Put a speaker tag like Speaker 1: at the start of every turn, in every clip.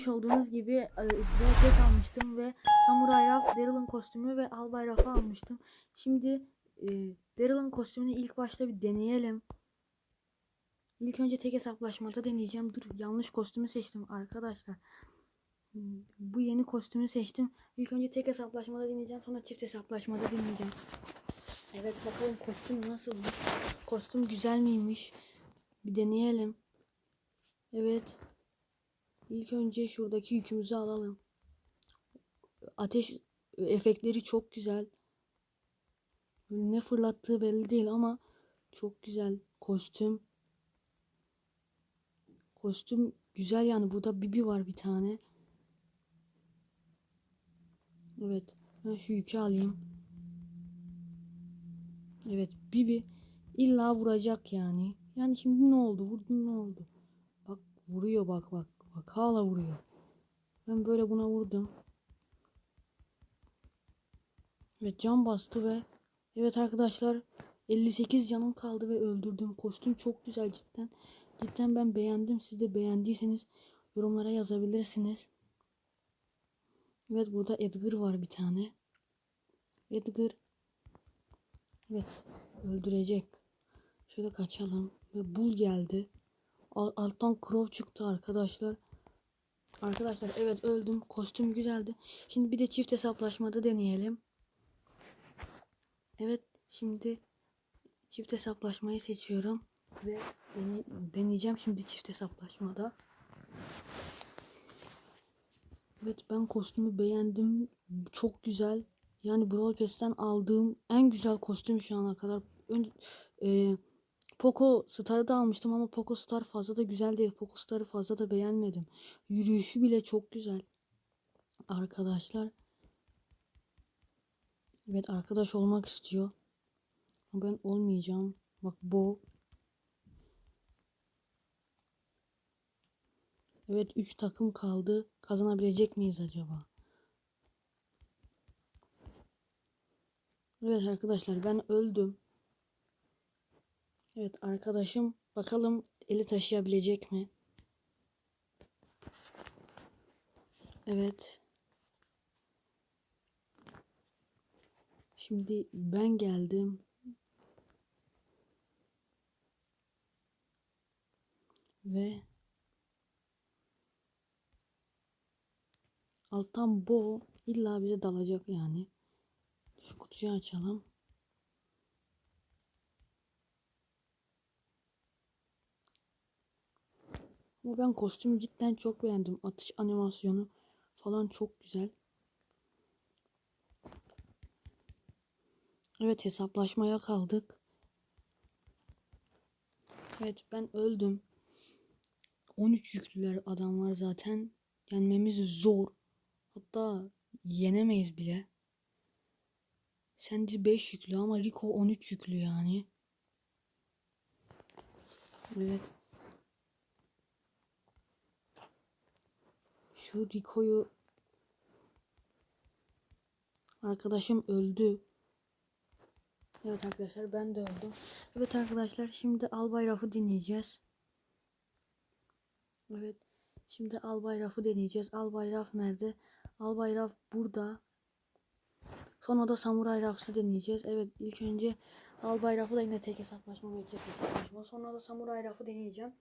Speaker 1: görmüş olduğunuz gibi e, VS almıştım ve Samurai Raf, Daryl'ın kostümü ve Albay Raf'ı almıştım. Şimdi e, Daryl'ın kostümünü ilk başta bir deneyelim. İlk önce tek hesaplaşmada deneyeceğim. Dur yanlış kostümü seçtim arkadaşlar. Bu yeni kostümü seçtim. İlk önce tek hesaplaşmada deneyeceğim. Sonra çift hesaplaşmada deneyeceğim. Evet bakalım kostüm nasıl? Kostüm güzel miymiş? Bir deneyelim. Evet. İlk önce şuradaki yükümüzü alalım. Ateş efektleri çok güzel. Ne fırlattığı belli değil ama çok güzel kostüm. Kostüm güzel yani. Burada Bibi var bir tane. Evet. Ben şu yükü alayım. Evet Bibi illa vuracak yani. Yani şimdi ne oldu? Vurdun ne oldu? Bak vuruyor bak bak. Bak hala vuruyor. Ben böyle buna vurdum. Evet can bastı ve evet arkadaşlar 58 canım kaldı ve öldürdüm. Kostüm çok güzel cidden. Cidden ben beğendim. Siz de beğendiyseniz yorumlara yazabilirsiniz. Evet burada Edgar var bir tane. Edgar Evet öldürecek. Şöyle kaçalım. Ve bul geldi. Al- alttan Crow çıktı arkadaşlar. Arkadaşlar evet öldüm. Kostüm güzeldi. Şimdi bir de çift hesaplaşmada deneyelim. Evet şimdi çift hesaplaşmayı seçiyorum. Ve dene- deneyeceğim şimdi çift hesaplaşmada. Evet ben kostümü beğendim. Çok güzel. Yani Brawl Pass'ten aldığım en güzel kostüm şu ana kadar. Ön, e, Poco Star'ı da almıştım ama Poco Star fazla da güzel değil. Poco Star'ı fazla da beğenmedim. Yürüyüşü bile çok güzel. Arkadaşlar. Evet arkadaş olmak istiyor. Ben olmayacağım. Bak bu. Evet 3 takım kaldı. Kazanabilecek miyiz acaba? Evet arkadaşlar ben öldüm. Evet arkadaşım bakalım eli taşıyabilecek mi? Evet. Şimdi ben geldim. Ve alttan bu illa bize dalacak yani. Şu kutuyu açalım. Ama ben kostümü cidden çok beğendim. Atış animasyonu falan çok güzel. Evet hesaplaşmaya kaldık. Evet ben öldüm. 13 yüklüler adam var zaten. Yenmemiz zor. Hatta yenemeyiz bile. Sandy 5 yüklü ama Rico 13 yüklü yani. Evet. Şu Rico'yu Arkadaşım öldü. Evet arkadaşlar ben de öldüm. Evet arkadaşlar şimdi Albay Raf'ı dinleyeceğiz. Evet. Şimdi Albay Raf'ı deneyeceğiz. Albay Raf nerede? Albay Raf burada. Sonra da Samuray Raf'ı deneyeceğiz. Evet ilk önce Albay Raf'ı da yine tek hesaplaşma ve çift hesaplaşma. Sonra da Samuray Raf'ı deneyeceğim.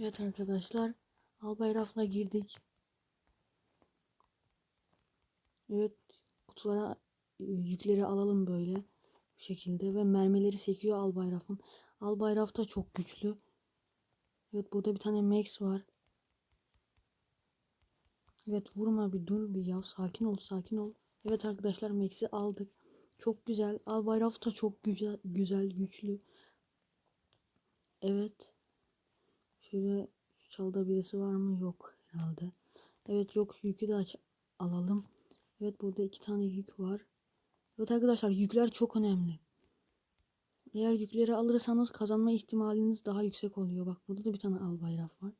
Speaker 1: Evet arkadaşlar. Albay Raf'la girdik. Evet kutulara e, yükleri alalım böyle bu şekilde ve mermileri sekiyor Albay Raf'ın. Albay Raf da çok güçlü. Evet burada bir tane Max var. Evet vurma bir dur bir ya sakin ol sakin ol. Evet arkadaşlar Max'i aldık. Çok güzel. Albayraf da çok güzel, güzel güçlü. Evet. Şöyle çalda birisi var mı? Yok herhalde. Evet yok yükü de aç alalım. Evet burada iki tane yük var. Evet arkadaşlar yükler çok önemli. Eğer yükleri alırsanız kazanma ihtimaliniz daha yüksek oluyor. Bak burada da bir tane albayraf var.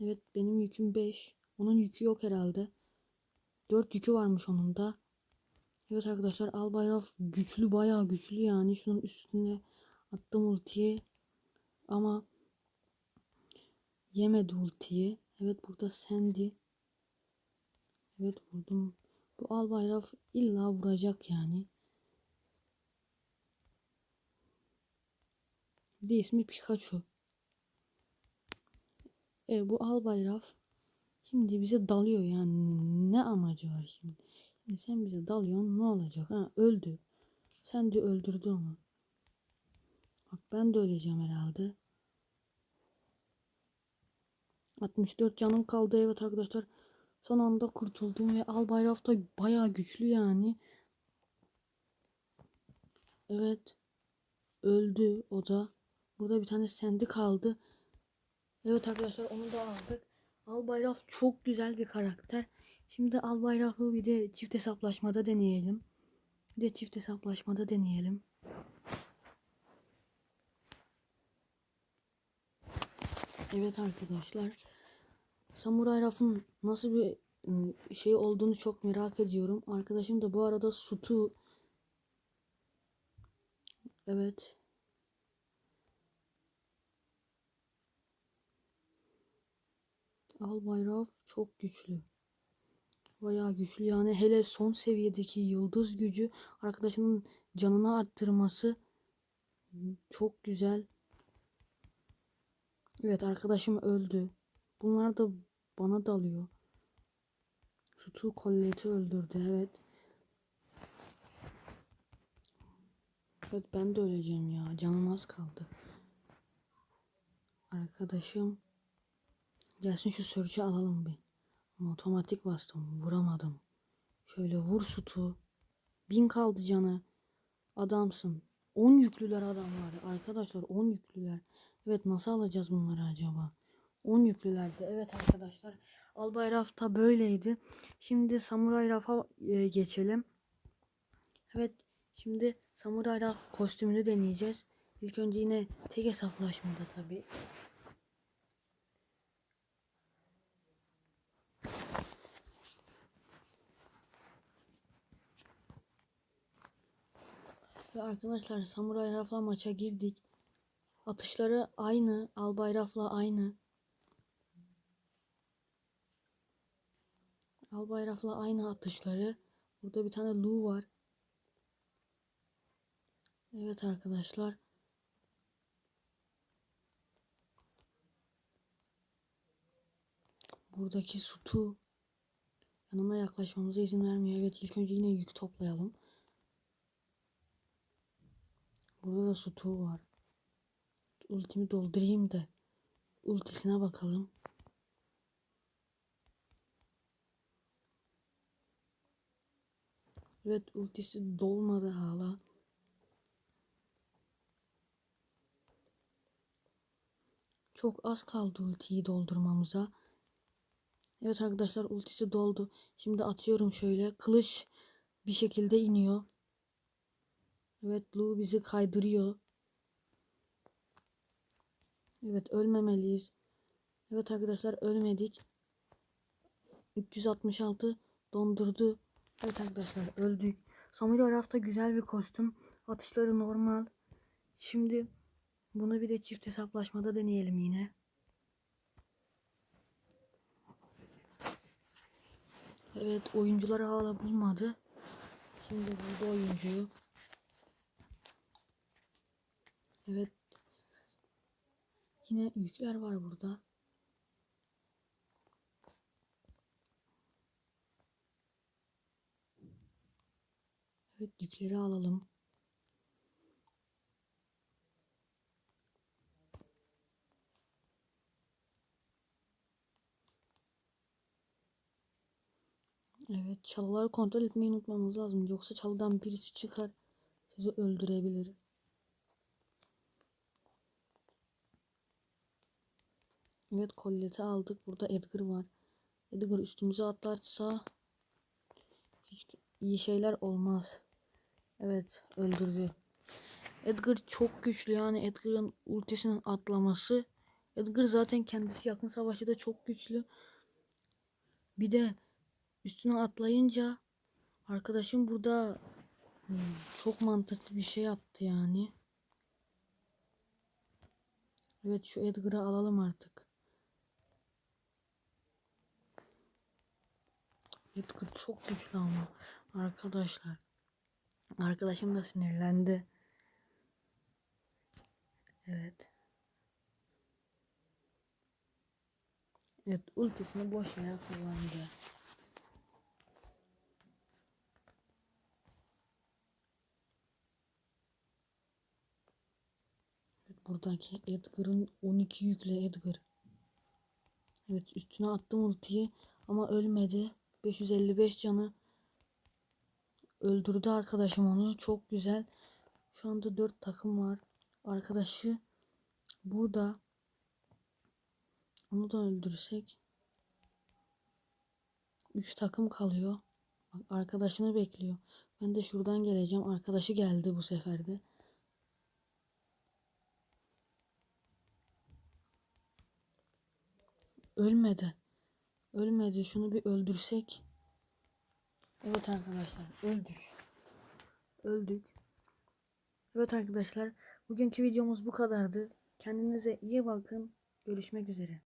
Speaker 1: Evet benim yüküm 5. Onun yükü yok herhalde. 4 yükü varmış onun da. Evet arkadaşlar albayraf güçlü bayağı güçlü yani. Şunun üstüne attım ultiyi. Ama yemedi ultiyi. Evet burada Sandy. Evet vurdum. Bu Albayraf illa vuracak yani. Bir ismi Pikachu. E, bu Albayraf şimdi bize dalıyor yani ne amacı var şimdi? Şimdi sen bize dalıyorsun ne olacak? Ha öldü. Sen de öldürdü onu. Bak ben de öleceğim herhalde. 64 canım kaldı evet arkadaşlar. Son anda kurtuldum ve Albayraf da bayağı güçlü yani. Evet. Öldü o da. Burada bir tane sendi kaldı. Evet arkadaşlar onu da aldık. Albayraf çok güzel bir karakter. Şimdi Albayraf'ı bir de çift hesaplaşmada deneyelim. Bir de çift hesaplaşmada deneyelim. Evet arkadaşlar. Samuray Raf'ın nasıl bir ıı, şey olduğunu çok merak ediyorum. Arkadaşım da bu arada Sutu Evet. Albayraf çok güçlü. Bayağı güçlü yani hele son seviyedeki yıldız gücü arkadaşının canını arttırması çok güzel. Evet arkadaşım öldü. Bunlar da bana dalıyor. Sutu Collette'i öldürdü evet. Evet ben de öleceğim ya. Canım az kaldı. Arkadaşım gelsin şu search'ü alalım bir. Ama otomatik bastım. Vuramadım. Şöyle vur Sutu. Bin kaldı canı. Adamsın. 10 yüklüler adamlar. Arkadaşlar 10 yüklüler. Evet nasıl alacağız bunları acaba? 10 yüklülerdi. Evet arkadaşlar. Albay Raf'ta böyleydi. Şimdi Samuray Raf'a e, geçelim. Evet. Şimdi Samuray Raf kostümünü deneyeceğiz. İlk önce yine tek hesaplaşmada tabii. Ve arkadaşlar Samuray Raf'la maça girdik. Atışları aynı. Albay Raf'la aynı. Albay Raf'la aynı atışları. Burada bir tane Lu var. Evet arkadaşlar. Buradaki Sutu yanına yaklaşmamıza izin vermiyor. Evet ilk önce yine yük toplayalım. Burada da Sutu var. Ultimi doldurayım da ultisine bakalım. Evet ultisi dolmadı hala. Çok az kaldı ultiyi doldurmamıza. Evet arkadaşlar ultisi doldu. Şimdi atıyorum şöyle. Kılıç bir şekilde iniyor. Evet Lu bizi kaydırıyor. Evet ölmemeliyiz. Evet arkadaşlar ölmedik. 366 dondurdu. Evet arkadaşlar öldük. Samurai Raf'ta güzel bir kostüm. Atışları normal. Şimdi bunu bir de çift hesaplaşmada deneyelim yine. Evet oyuncuları hala bulmadı. Şimdi buldu oyuncuyu. Evet. Yine yükler var burada. Evet yükleri alalım. Evet çalıları kontrol etmeyi unutmamız lazım. Yoksa çalıdan birisi çıkar sizi öldürebilir. Evet kolleti aldık. Burada Edgar var. Edgar üstümüze atlarsa hiç iyi şeyler olmaz. Evet öldürdü. Edgar çok güçlü yani Edgar'ın ultisinin atlaması. Edgar zaten kendisi yakın savaşta da çok güçlü. Bir de üstüne atlayınca arkadaşım burada hmm, çok mantıklı bir şey yaptı yani. Evet şu Edgar'ı alalım artık. Edgar çok güçlü ama arkadaşlar. Arkadaşım da sinirlendi. Evet. Evet ultisini boş yere kullandı. Evet, buradaki Edgar'ın 12 yüklü Edgar. Evet üstüne attım ultiyi ama ölmedi. 555 canı öldürdü arkadaşım onu. Çok güzel. Şu anda 4 takım var. Arkadaşı burada. Onu da öldürsek 3 takım kalıyor. Arkadaşını bekliyor. Ben de şuradan geleceğim. Arkadaşı geldi bu sefer de. Ölmedi. Ölmedi. Şunu bir öldürsek. Evet arkadaşlar öldük. Öldük. Evet arkadaşlar bugünkü videomuz bu kadardı. Kendinize iyi bakın. Görüşmek üzere.